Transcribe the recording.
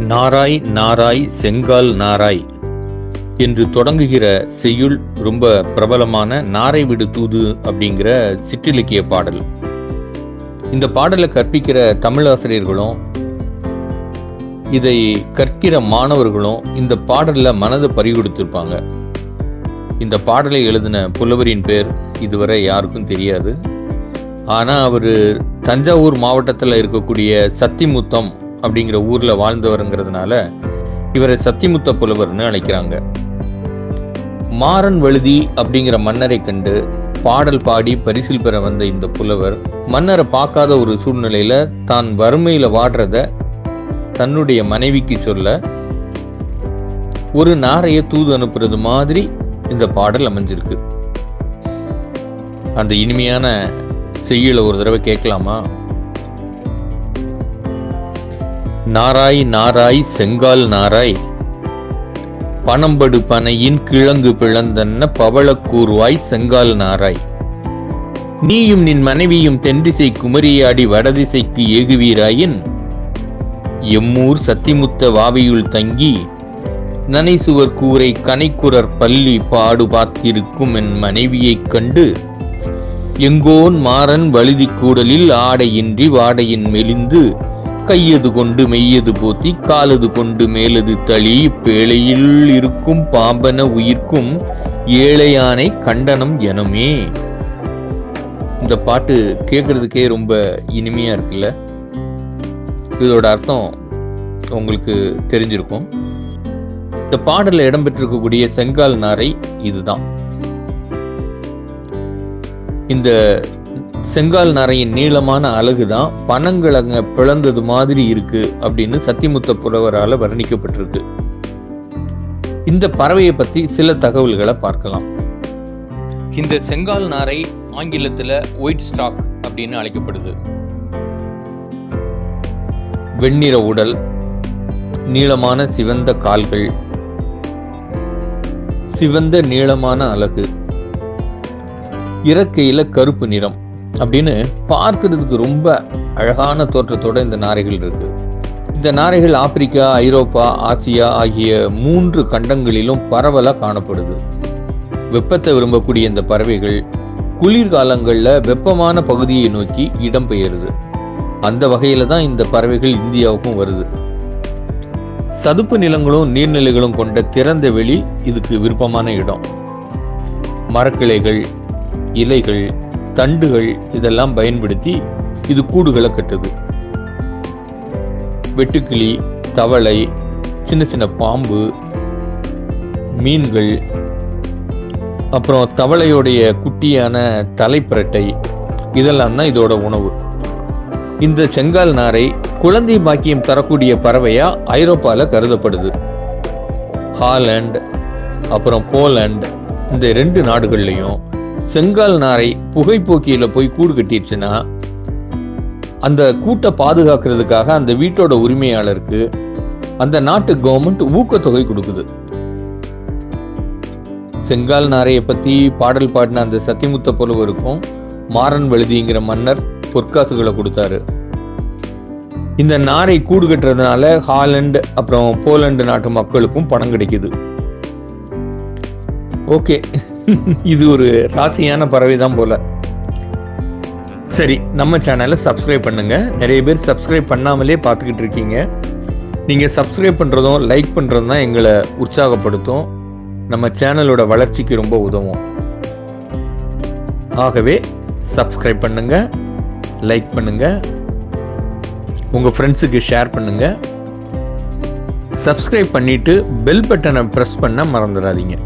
நாராய் நாராய் செங்கால் நாராய் என்று தொடங்குகிற செய்யுள் ரொம்ப பிரபலமான நாரை விடு தூது அப்படிங்கிற சிற்றிலக்கிய பாடல். இந்த பாடலை கற்பிக்கிற தமிழாசிரியர்களும் இதை கற்கிற மாணவர்களும் இந்த பாடலில் மனதை பறிகொடுத்திருப்பாங்க. இந்த பாடலை எழுதின புலவரின் பேர் இதுவரை யாருக்கும் தெரியாது. ஆனால் அவர் தஞ்சாவூர் மாவட்டத்தில் இருக்கக்கூடிய சத்திமுத்தம் அப்படிங்கிற ஊர்ல வாழ்ந்தவருங்கிறதுனால இவரை சத்திமுத்த புலவர்னு அழைக்கிறாங்க. மாறன் வழுதி அப்படிங்கிற மன்னரை கண்டு பாடல் பாடி பரிசில் பெற வந்த இந்த புலவர் மன்னரை பார்க்காத ஒரு சூழ்நிலையில தான் வறுமையில வாடுறத தன்னுடைய மனைவிக்கு சொல்ல ஒரு நாரைய தூது அனுப்புறது மாதிரி இந்த பாடல் அமைஞ்சிருக்கு. அந்த இனிமையான செய்யுளை ஒரு தடவை கேட்கலாமா? நாராய் நாராய் செங்கால் நாராய். பணம்படு பனையின் கிழங்கு பிளந்தன்ன பவளக்கூர்வாய் செங்கால் நாராய். நீயும் நின் மனைவியும் தென்திசை குமரியாடி வடதிசைக்கு ஏகுவீராயின். எம்மூர் சத்திமுத்த வாவியுள் தங்கி நனைசுவர் கூரை கனைக்குரர் பள்ளி பாடு பார்த்திருக்கும் என் மனைவியைக் கண்டு எங்கோன் மாறன் வழுதி கூடலில் ஆடையின்றி வாடையின் மெலிந்து கையது கொண்டு மெய்யது போத்தி காலது கொண்டு மேலது தளி பேழையில் இருக்கும் பாம்பன உயிர்க்கும் ஏழையானை கண்டனம் எனமே. இந்த பாட்டு கேட்கறதுக்கே ரொம்ப இனிமையா இருக்குல்ல? இதோட அர்த்தம் உங்களுக்கு தெரிஞ்சிருக்கும். இந்த பாடல்ல இடம்பெற்றிருக்கக்கூடிய செங்கால் நாரை இதுதான். இந்த செங்கால் நாரையின் நீளமான அழகு தான் பனங்கிழங்க பிளந்தது மாதிரி இருக்கு அப்படின்னு சத்திமுத்த புலவரால வர்ணிக்கப்பட்டிருக்கு. இந்த பறவையை பத்தி சில தகவல்களை பார்க்கலாம். இந்த செங்கால் நாரை ஆங்கிலத்துல ஒயிட் ஸ்டாக் அப்படின்னு அழைக்கப்படுது. வெண்ணிற உடல் நீளமான சிவந்த கால்கள் சிவந்த நீளமான அழகு இறக்கையில கருப்பு நிறம். அப்படின்னு பார்க்கறதுக்கு ரொம்ப அழகான தோற்றத்தோட இந்த நாரைகள் இருக்கு. இந்த நாரைகள் ஆப்பிரிக்கா ஐரோப்பா ஆசியா ஆகிய மூன்று கண்டங்களிலும் பரவலாக காணப்படுது. வெப்பத்தை விரும்பக்கூடிய இந்த பறவைகள் குளிர்காலங்களில் வெப்பமான பகுதியை நோக்கி இடம்பெயருது. அந்த வகையில தான் இந்த பறவைகள் இந்தியாவுக்கும் வருது. சதுப்பு நிலங்களும் நீர்நிலைகளும் கொண்ட திறந்த வெளி இதுக்கு விருப்பமான இடம். மரக்கிளைகள் இலைகள் தண்டுகள் இதெல்லாம் பயன்படுத்தி இது கூடுகளை கட்டுது. வெட்டுக்கிளி தவளை சின்ன சின்ன பாம்பு மீன்கள் அப்புறம் தவளையோடைய குட்டியான தலைப்பிரட்டை இதெல்லாம் தான் இதோட உணவு. இந்த செங்கால் நாரை குழந்தை பாக்கியம் தரக்கூடிய பறவையா ஐரோப்பாவில் கருதப்படுது. ஹாலண்ட் அப்புறம் போலண்ட் இந்த ரெண்டு நாடுகள்லையும் செங்கால் நாரை புகைப்போக்கியில போய் கூடு கட்டிடுச்சுன்னா அந்த கூட்டை பாதுகாக்கிறதுக்காக அந்த வீட்டோட உரிமையாளருக்கு அந்த நாட்டு கவர்மெண்ட் ஊக்கத்தொகை கொடுக்குது. செங்கால் நாரையை பத்தி பாடல் பாடின அந்த சத்திமுத்த புலவருக்கும் மாறன் வழுதிங்கிற மன்னர் பொற்காசுகளை கொடுத்தாரு. இந்த நாரை கூடு கட்டுறதுனால ஹாலண்ட் அப்புறம் போலண்டு நாட்டு மக்களுக்கும் பணம் கிடைக்குது. ஓகே. இது ஒரு ராசியான பறவை தான் போல. சரி நம்ம சேனலை சப்ஸ்கிரைப் பண்ணுங்க. நிறைய பேர் சப்ஸ்கிரைப் பண்ணாமலே பார்த்துக்கிட்டு இருக்கீங்க. நீங்கள் சப்ஸ்கிரைப் பண்ணுறதும் லைக் பண்ணுறதும் தான் எங்களை உற்சாகப்படுத்தும். நம்ம சேனலோட வளர்ச்சிக்கு ரொம்ப உதவும். ஆகவே சப்ஸ்கிரைப் பண்ணுங்க லைக் பண்ணுங்க. உங்கள் ஃப்ரெண்ட்ஸுக்கு ஷேர் பண்ணுங்க. சப்ஸ்கிரைப் பண்ணிட்டு பெல் பட்டனை ப்ரெஸ் பண்ண மறந்துடாதீங்க.